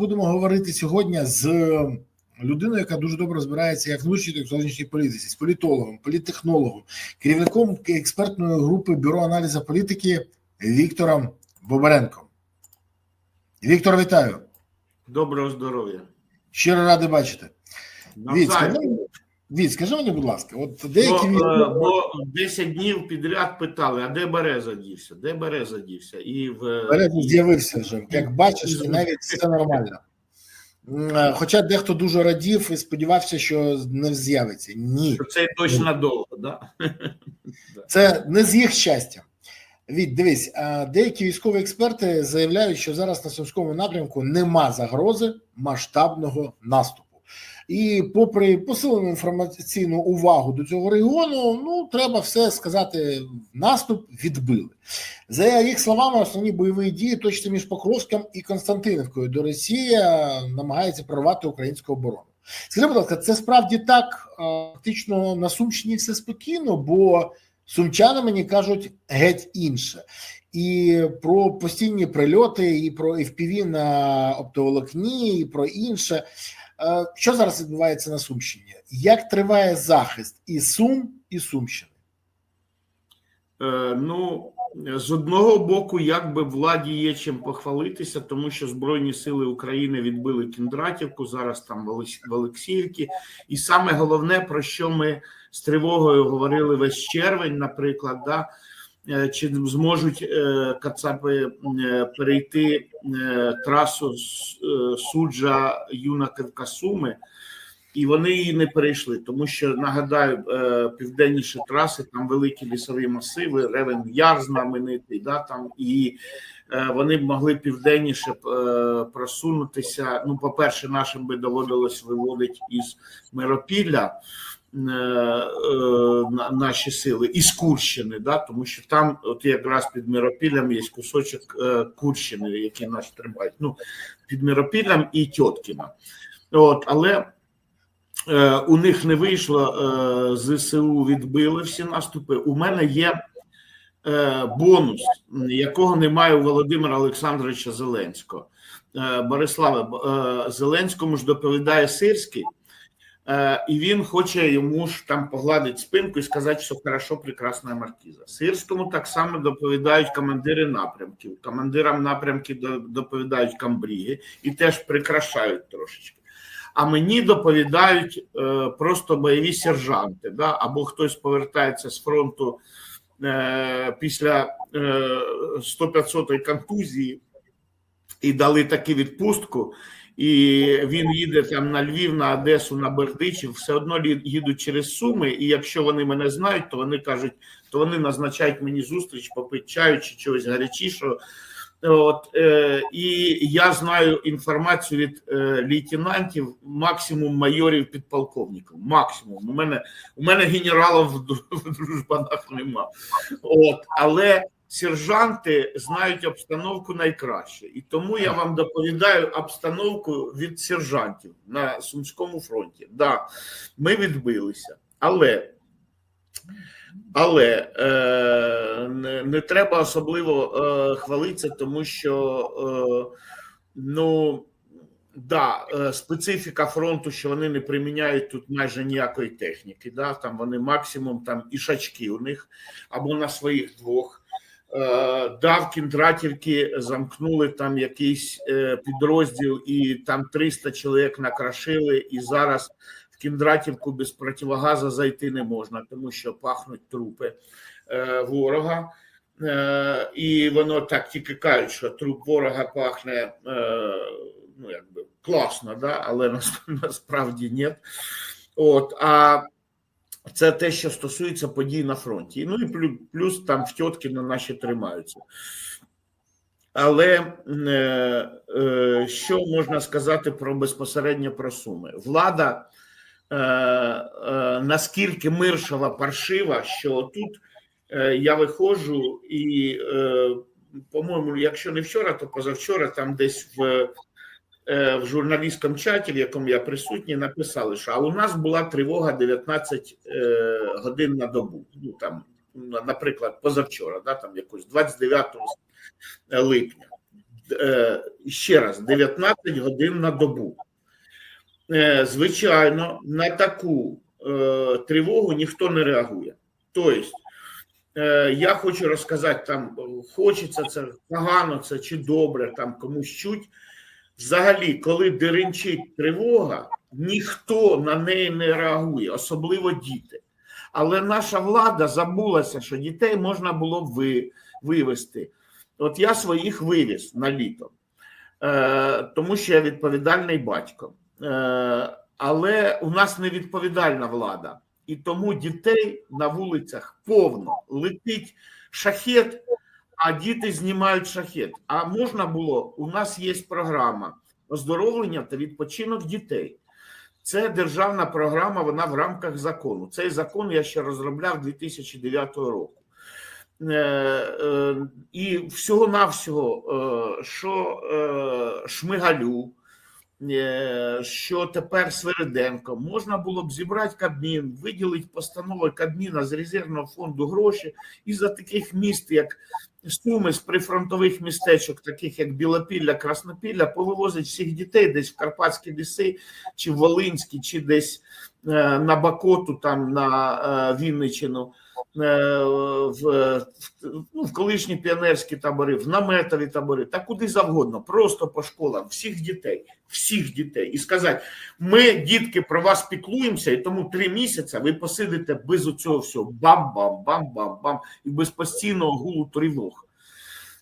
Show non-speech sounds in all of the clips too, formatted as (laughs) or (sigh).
будемо говорити сьогодні з людиною, яка дуже добре розбирається як в внутрішній, так і в зовнішній політиці, з політологом, політтехнологом, керівником експертної групи бюро аналізу політики Віктором Бобаренком. Віктор, вітаю. Доброго здоров'я. Щиро радий бачити. Віть, Навзаєм. скажи, мені, будь ласка, от деякі Бо, е, бо 10 днів підряд питали, а де Береза дівся? Де Береза дівся? І в Береза з'явився вже. Як бачиш, і навіть все нормально. Е, Хоча дехто дуже радів і сподівався, що не з'явиться. Ні, це точно надовго, да? (laughs) це не з їх щастя. Від дивись, деякі військові експерти заявляють, що зараз на сумському напрямку нема загрози масштабного наступу. І, попри посилену інформаційну увагу до цього регіону, ну треба все сказати: наступ відбили. За їх словами, основні бойові дії точно між Покровськом і Константинівкою, де Росія намагається прорвати українську оборону. Скажи, будь ласка, це справді так фактично на Сумщині все спокійно, бо сумчани мені кажуть геть інше. І про постійні прильоти, і про FPV на оптоволокні, і про інше. Е, Що зараз відбувається на Сумщині? Як триває захист і Сум, і Сумщини? Е, Ну, з одного боку, якби владі є чим похвалитися, тому що Збройні сили України відбили Кіндратівку, зараз там в Олексіївці. І саме головне, про що ми з тривогою говорили весь червень, наприклад, да, чи зможуть е, Кацапи е, перейти е, трасу е, суджа Юнаківка Суми. І вони її не перейшли, тому що нагадаю, е, південніше траси там великі лісові масиви, ревен яр знаменитий, да там і е, вони б могли південніше е, просунутися. Ну, по-перше, нашим би доводилось виводити із Миропілля е, е, наші сили із Курщини, да, тому що там, от якраз під Миропіллям, є кусочок е, Курщини, який нас тримають. Ну, під Миропіллям і Тьоткіна. От, але Е, у них не вийшло е, ЗСУ відбили всі наступи. У мене є е, бонус, якого немає у Володимира Олександровича Зеленського. Е, Бориславе, е, Зеленському ж доповідає Сирський, е, і він хоче йому ж там погладити спинку і сказати, що хорошо, прекрасна маркіза. Сирському так само доповідають командири напрямків. Командирам напрямків до- доповідають камбріги і теж прикрашають трошечки а мені доповідають е, просто бойові сержанти, да? або хтось повертається з фронту е, після е, 100-500 контузії і дали таку відпустку, і він їде там на Львів, на Одесу, на Бердичів, все одно їдуть через Суми, і якщо вони мене знають, то вони кажуть, то вони назначають мені зустріч, попити чаю чи чогось гарячішого. От е, і я знаю інформацію від е, лейтенантів, максимум майорів підполковників. Максимум. У мене у мене генералів в, (laughs) в дружбанах нема. От, але сержанти знають обстановку найкраще, і тому я вам доповідаю обстановку від сержантів на Сумському фронті. Да, ми відбилися, але. Але е, не, не треба особливо е, хвалитися, тому що е, ну да, е, специфіка фронту, що вони не приміняють тут майже ніякої техніки. Да, там вони максимум там ішачки у них або на своїх двох. Е, да, в Кіндратівці замкнули там якийсь е, підрозділ, і там 300 чоловік накрашили, і зараз в Кіндратівку без противогаза зайти не можна, тому що пахнуть трупи е, ворога. І воно так тільки кажуть, що труп ворога пахне ну, якби класно, да? але (laughs) насправді ні. От, а це те, що стосується подій на фронті. Ну і плюс, там в Тьоткіно наші тримаються. Але е, е, що можна сказати про безпосередньо про суми? Влада е, е, наскільки миршова паршива, що тут е, я виходжу і, е, по-моєму, якщо не вчора, то позавчора там десь в, в журналістському чаті, в якому я присутній, написали, що а у нас була тривога 19 е, годин на добу. Ну там, наприклад, позавчора, да, там якось 29 липня. Е, ще раз, 19 годин на добу. Е, Звичайно, на таку е, тривогу ніхто не реагує. Тобто, е, я хочу розказати, там хочеться це погано це чи добре, там комусь чуть. Взагалі, коли деренчить тривога, ніхто на неї не реагує, особливо діти. Але наша влада забулася, що дітей можна було б ви, вивезти. От я своїх вивіз на літо, е, тому що я відповідальний батько. Е, але у нас невідповідальна влада, і тому дітей на вулицях повно летить шахет, а діти знімають шахет. А можна було, у нас є програма оздоровлення та відпочинок дітей. Це державна програма, вона в рамках закону. Цей закон я ще розробляв 2009 року. Е, е, І всього-навсього, е, що Шмигалю, що тепер Свериденко, можна було б зібрати Кабмін, виділити постанови Кабміна з резервного фонду гроші і за таких міст, як Суми з прифронтових містечок, таких як Білопілля, Краснопілля, повивозить всіх дітей десь в Карпатські ліси, чи в Волинські, чи десь е, на Бакоту, там на е, Вінничину, в, в, ну, в колишні піонерські табори, в наметові табори, та куди завгодно, просто по школам, всіх дітей, всіх дітей. І сказати: ми, дітки, про вас піклуємося, і тому три місяці ви посидите без оцього всього бам-бам-бам-бам-бам і без постійного гулу тривог.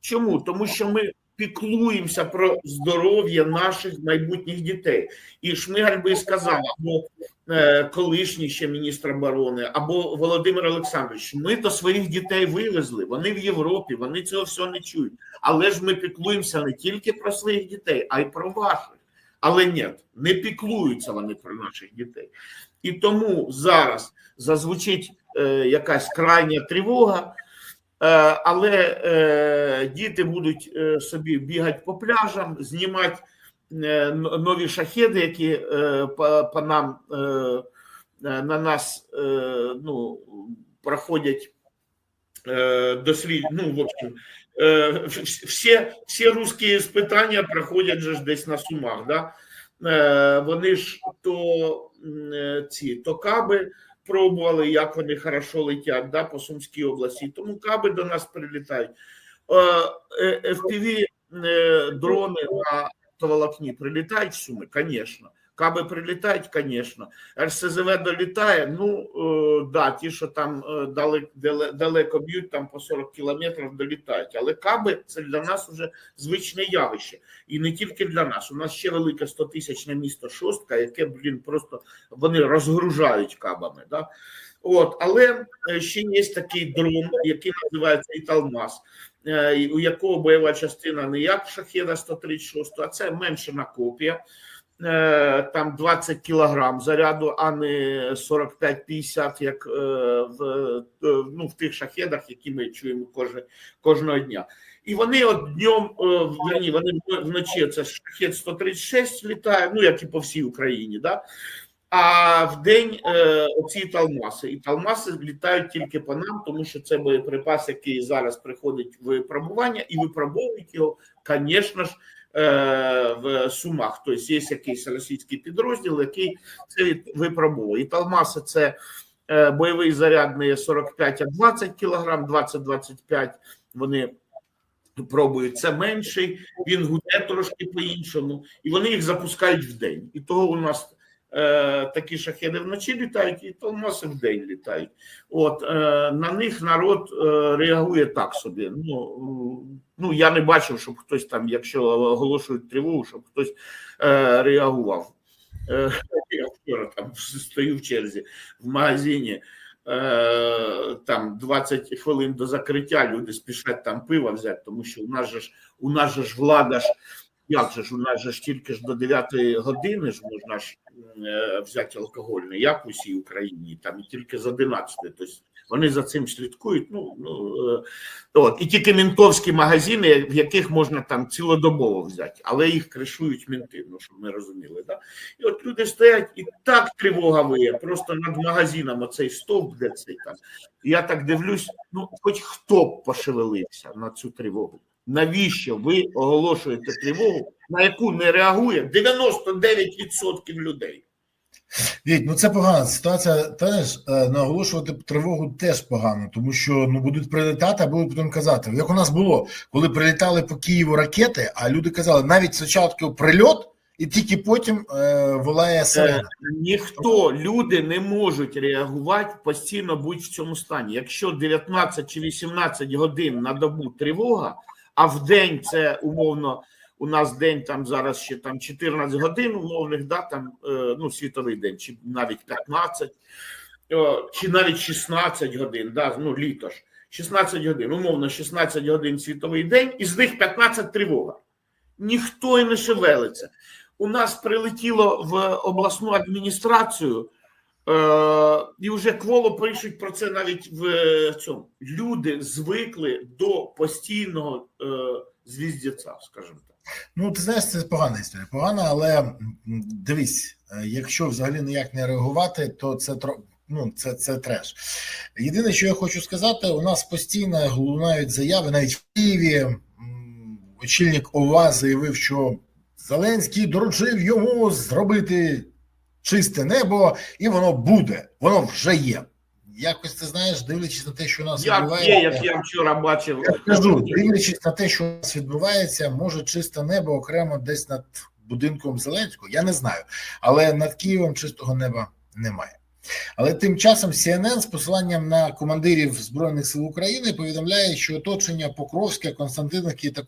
Чому? Тому що ми піклуємося про здоров'я наших майбутніх дітей. І Шмигаль би сказав, або е, колишній ще міністр оборони, або Володимир Олександрович, ми то своїх дітей вивезли, вони в Європі, вони цього всього не чують. Але ж ми піклуємося не тільки про своїх дітей, а й про ваших. Але ні, не піклуються вони про наших дітей. І тому зараз зазвучить е, якась крайня тривога. Е, Але е, діти будуть е, собі бігати по пляжам, знімати нові шахеди, які по, нам на нас ну, проходять дослід. Ну, в общем, всі, всі русські іспитання проходять же десь на сумах. Да? Вони ж то ці то каби пробували, як вони хорошо летять да, по Сумській області. Тому каби до нас прилітають. Е, е, FPV е, дрони на товолокні прилітають в Суми, звісно. Каби прилітають, звісно. РСЗВ долітає. Ну е, да, ті, що там е, далеко, б'ють, там по 40 кілометрів долітають. Але каби це для нас вже звичне явище. І не тільки для нас. У нас ще велике 100-тисячне місто Шостка, яке, блін, просто вони розгружають кабами. Да? От, але е, ще є такий дрон, який називається Італмаз, е, у якого бойова частина не як шахеда 136, а це меншина копія. Е, Там 20 кілограм заряду, а не 45-50, як е, в, е, ну, в тих шахедах, які ми чуємо кожне, кожного дня. І вони от днем, вони вночі це шахет 136 літає, ну як і по всій Україні, да? а в день е, оці талмаси. І талмаси літають тільки по нам, тому що це боєприпас, який зараз приходить в випробування, і випробовують його, звісно ж, в Сумах. Тобто є якийсь російський підрозділ, який це випробовує. І талмаси це е, бойовий зарядний не 45, а 20 кілограм, 20-25 вони пробують. Це менший, він гуде трошки по-іншому, і вони їх запускають в день. І того у нас е, такі шахеди вночі літають, і талмаси в день літають. От е, на них народ е, реагує так собі. Ну, ну я не бачив, щоб хтось там, якщо оголошують тривогу, щоб хтось е, реагував. Е, (laughs) я вчора там стою в черзі в магазині. Е, там 20 хвилин до закриття люди спішать там пива взяти, тому що у нас же ж у нас же ж влада ж як же ж у нас же ж тільки ж до 9 години ж можна ж е, взяти алкогольне, як в усій Україні, там і тільки з 11. Тобто вони за цим слідкують. Ну, ну е, от і тільки мінтовські магазини, в яких можна там цілодобово взяти, але їх кришують мінти, ну щоб ми розуміли. Да? І от люди стоять, і так тривога виє, просто над магазином оцей стовп, де цей там. І я так дивлюсь, ну хоч хто б пошевелився на цю тривогу. Навіщо ви оголошуєте тривогу, на яку не реагує 99% людей? Віть, ну це погана ситуація. Теж е, наголошувати тривогу теж погано, тому що ну будуть прилітати, а будуть потім казати. Як у нас було, коли прилітали по Києву ракети, а люди казали, навіть спочатку прильот, і тільки потім е, волає сирена. Ніхто люди не можуть реагувати постійно будь в цьому стані. Якщо 19 чи 18 годин на добу тривога, а в день це умовно. У нас день там зараз ще там 14 годин умовних, да, там е, ну світовий день, чи навіть 15, е, чи навіть 16 годин, да, ну літо ж 16 годин, умовно 16 годин світовий день, і з них 15 тривога. Ніхто і не шевелиться. У нас прилетіло в обласну адміністрацію, і вже кволо пишуть про це навіть в е, цьому. Люди звикли до постійного е, звіздяця, скажімо так. Ну, ти знаєш, це погана історія. Погана, але дивись, е, якщо взагалі ніяк не реагувати, то це тро- ну, це, це треш. Єдине, що я хочу сказати, у нас постійно лунають заяви, навіть в Києві очільник ОВА заявив, що Зеленський доручив йому зробити чисте небо, і воно буде, воно вже є. Якось ти знаєш, дивлячись на те, що у нас Як відбувається. є, як я вчора бачив. Я кажу, дивлячись на те, що у нас відбувається, може чисте небо окремо десь над будинком Зеленського. Я не знаю, але над Києвом чистого неба немає. Але тим часом CNN з посиланням на командирів збройних сил України повідомляє, що оточення Покровська, Константиновки та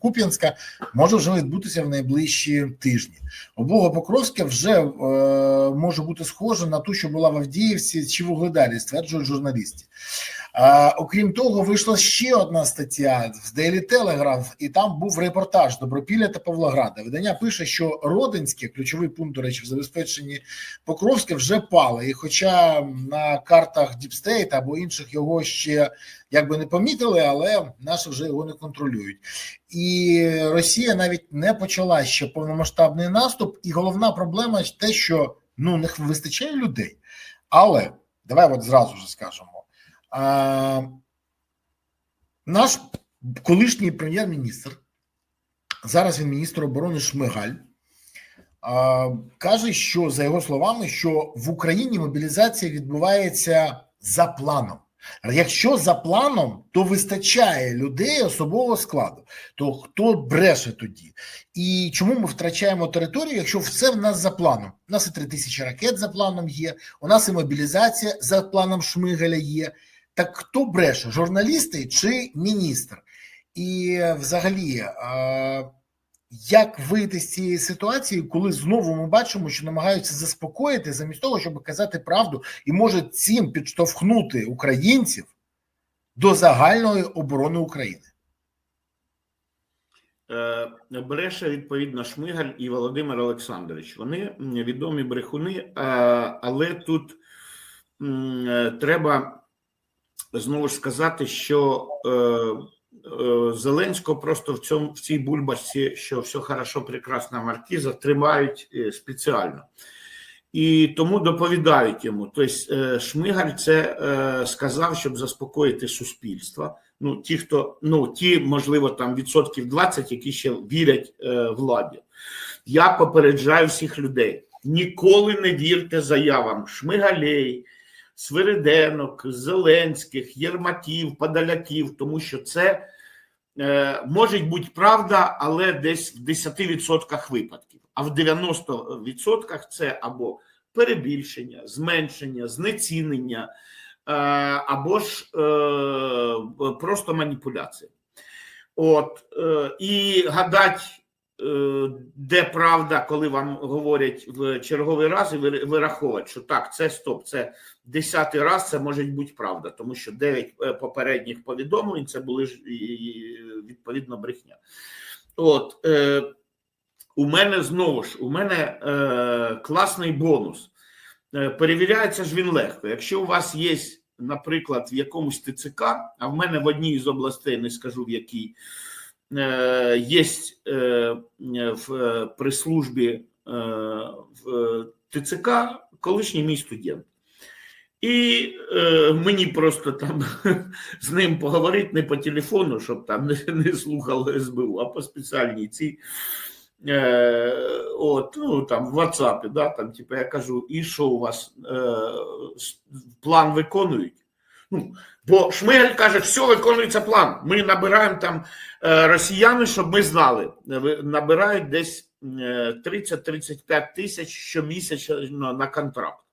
Куп'янська може вже відбутися в найближчі тижні. Облога Покровська вже е, може бути схожа на ту, що була в Авдіївці чи в Угледарі, стверджують журналісти. Окрім того, вийшла ще одна стаття в Daily Telegraph, і там був репортаж Добропілля та Павлограда. Видання пише, що Родинське, ключовий пункт, до речі, в забезпеченні Покровське вже пало. І хоча на картах Діпстейт або інших його ще якби не помітили, але наші вже його не контролюють. І Росія навіть не почала ще повномасштабний наступ. І головна проблема те, що ну не вистачає людей. Але давай от зразу ж скажемо. А, наш колишній прем'єр-міністр, зараз він міністр оборони Шмигаль, а, каже, що за його словами, що в Україні мобілізація відбувається за планом. Якщо за планом, то вистачає людей особового складу. То хто бреше тоді? І чому ми втрачаємо територію, якщо все в нас за планом? У нас і три тисячі ракет за планом є, у нас і мобілізація за планом Шмигаля є. Так хто бреше, журналісти чи міністр? І е, взагалі, е, як вийти з цієї ситуації, коли знову ми бачимо, що намагаються заспокоїти замість того, щоб казати правду, і може цим підштовхнути українців до загальної оборони України? Е, Бреше відповідно Шмигаль і Володимир Олександрович. Вони відомі брехуни, але тут треба знову ж сказати, що е, е, Зеленського просто в цьому в цій бульбашці, що все хорошо, прекрасна маркіза, тримають е, спеціально. І тому доповідають йому. Тобто е, Шмигаль це е, сказав, щоб заспокоїти суспільство. Ну, ті, хто ну ті, можливо, там відсотків 20, які ще вірять е, владі. Я попереджаю всіх людей: ніколи не вірте заявам Шмигалей, Свириденок, Зеленських, Єрмаків, Подоляків, тому що це е, може бути правда, але десь в 10% випадків. А в 90% це або перебільшення, зменшення, знецінення, е, або ж е, просто маніпуляція. От е, і гадать, де правда, коли вам говорять в черговий раз, і ви- вираховувати, що так, це стоп, це десятий раз, це може бути правда, тому що дев'ять е, попередніх повідомлень це були ж відповідно брехня. От е, у мене знову ж у мене е, класний бонус. Е, перевіряється ж він легко. Якщо у вас є, наприклад, в якомусь ТЦК, а в мене в одній з областей, не скажу в якій, е, є е, в при службі е, в ТЦК колишній мій студент. І е, мені просто там (laughs) з ним поговорити не по телефону, щоб там не, не слухали СБУ, а по спеціальній цій. Е, от, ну там в WhatsApp, да, там, типу, я кажу, і що у вас е, план виконують? Ну, бо Шмигаль каже, все виконується план. Ми набираємо там е, росіяни, щоб ми знали. Е, Набирають десь е, 30-35 тисяч щомісячно на контракт.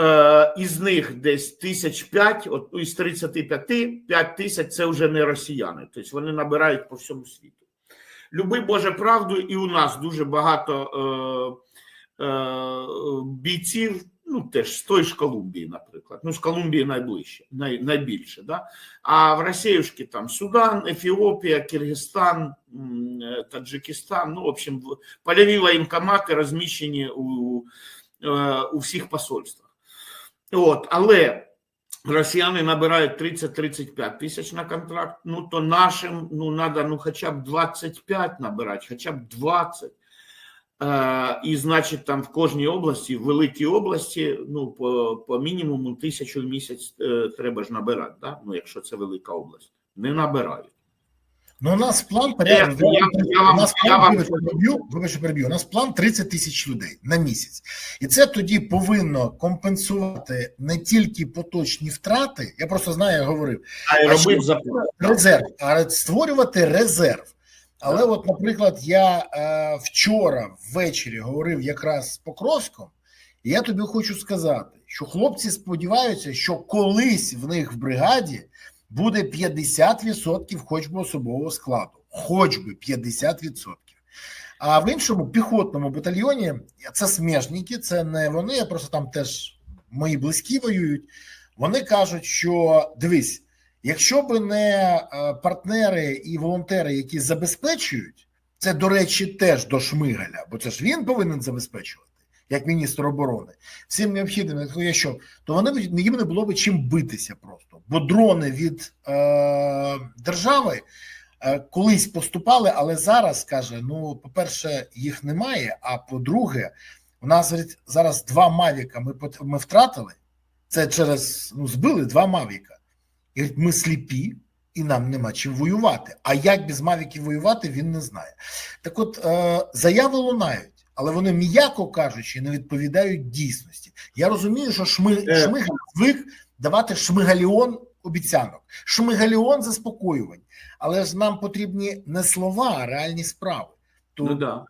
Е, із них десь тисяч п'ять, от ну, із 35 5 тисяч це вже не росіяни. Тобто вони набирають по всьому світу. Люби Боже правду, і у нас дуже багато е, е, бійців, ну теж з той ж Колумбії, наприклад. Ну, з Колумбії найближче, най, найбільше. Да? А в Росіюшки там Судан, Ефіопія, Киргизстан, е, Таджикистан, ну, в общем, польові воєнкомати розміщені у, е, у всіх посольствах. От, але росіяни набирають 30-35 тисяч на контракт, ну то нашим ну, треба ну, хоча б 25 набирати, хоча б 20. І значить, там в кожній області, в великій області, ну по, по мінімуму тисячу в місяць е, треба ж набирати, да? ну, якщо це велика область. Не набирають. Ну, у нас план порядок. у нас план, переб'ю, вибачте, переб'ю. У нас план 30 тисяч людей на місяць. І це тоді повинно компенсувати не тільки поточні втрати. Я просто знаю, я говорив, А А робив що- резерв, а створювати резерв. Але, от, наприклад, я е, вчора ввечері говорив якраз з Покровськом, і я тобі хочу сказати, що хлопці сподіваються, що колись в них в бригаді буде 50% хоч би особового складу, хоч би 50%. А в іншому піхотному батальйоні це смежники, це не вони, просто там теж мої близькі воюють. Вони кажуть, що дивись, якщо би не е, партнери і волонтери, які забезпечують, це, до речі, теж до Шмигаля, бо це ж він повинен забезпечувати, як міністр оборони, всім необхідним, якщо що, то вони б- їм не було б чим битися просто. Бо дрони від е, держави е, колись поступали, але зараз каже: ну, по-перше, їх немає. А по-друге, у нас зараз два Мавіка ми, ми втратили. Це через ну, збили два Мавіка. І говорить, ми сліпі, і нам нема чим воювати. А як без Мавіків воювати, він не знає. Так от, е, заяви лунають, але вони, м'яко кажучи, не відповідають дійсності. Я розумію, що Шми, Е. Шмигаль звик давати шмигаліон обіцянок, шмигаліон заспокоювань. Але ж нам потрібні не слова, а реальні справи. То Ну, да.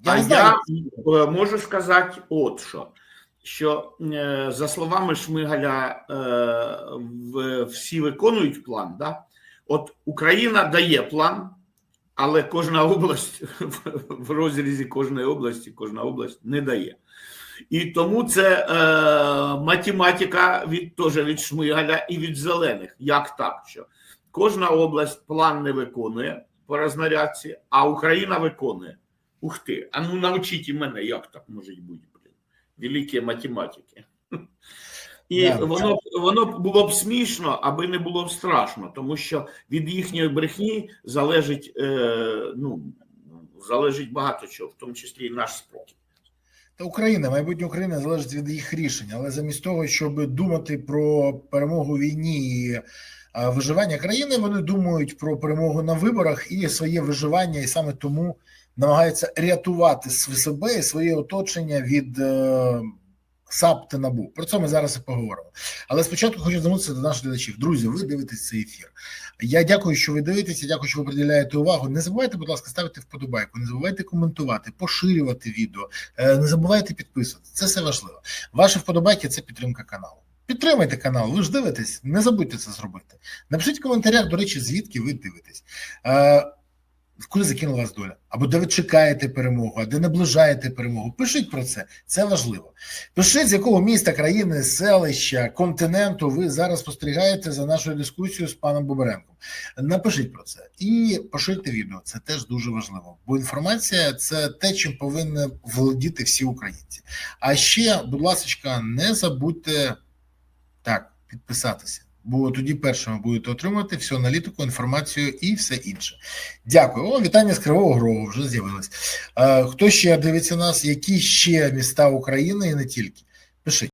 я а знаю, я е, можу сказати, от що. Що е, за словами Шмигаля, е, всі виконують план. Да? От Україна дає план, але кожна область (laughs) в- розрізі кожної області, кожна область не дає. І тому це е, математика від теж від Шмигаля і від зелених. Як так? Що кожна область план не виконує по рознарядці, а Україна виконує. Ух ти, а ну навчіть і мене, як так може бути. Великі математики. (laughs) І Да. воно, воно було б смішно, аби не було б страшно, тому що від їхньої брехні залежить, е, ну, залежить багато чого, в тому числі і наш спокій. Та Україна, майбутнє України залежить від їх рішень, але замість того, щоб думати про перемогу війні і виживання країни, вони думають про перемогу на виборах і своє виживання, і саме тому намагаються рятувати себе і своє оточення від е, САП та НАБУ. Про це ми зараз і поговоримо. Але спочатку хочу звернутися до наших глядачів. Друзі, ви дивитесь цей ефір. Я дякую, що ви дивитеся. Дякую, що ви приділяєте увагу. Не забувайте, будь ласка, ставити вподобайку, не забувайте коментувати, поширювати відео. Е, Не забувайте підписуватися. Це все важливо. Ваші вподобайки це підтримка каналу. Підтримайте канал, ви ж дивитесь, не забудьте це зробити. Напишіть в коментарях, до речі, звідки ви дивитесь. Е, Куди закинула вас доля? Або де ви чекаєте перемогу, а де наближаєте перемогу. Пишіть про це, це важливо. Пишіть, з якого міста, країни, селища, континенту ви зараз спостерігаєте за нашою дискусією з паном Бобаренком. Напишіть про це і поширте відео. Це теж дуже важливо, бо інформація це те, чим повинні володіти всі українці. А ще, будь ласка, не забудьте так підписатися, бо тоді першими будете отримувати всю аналітику, інформацію і все інше. Дякую. О, вітання з Кривого Рогу вже з'явилось. Е, Хто ще дивиться нас? Які ще міста України і не тільки? Пишіть.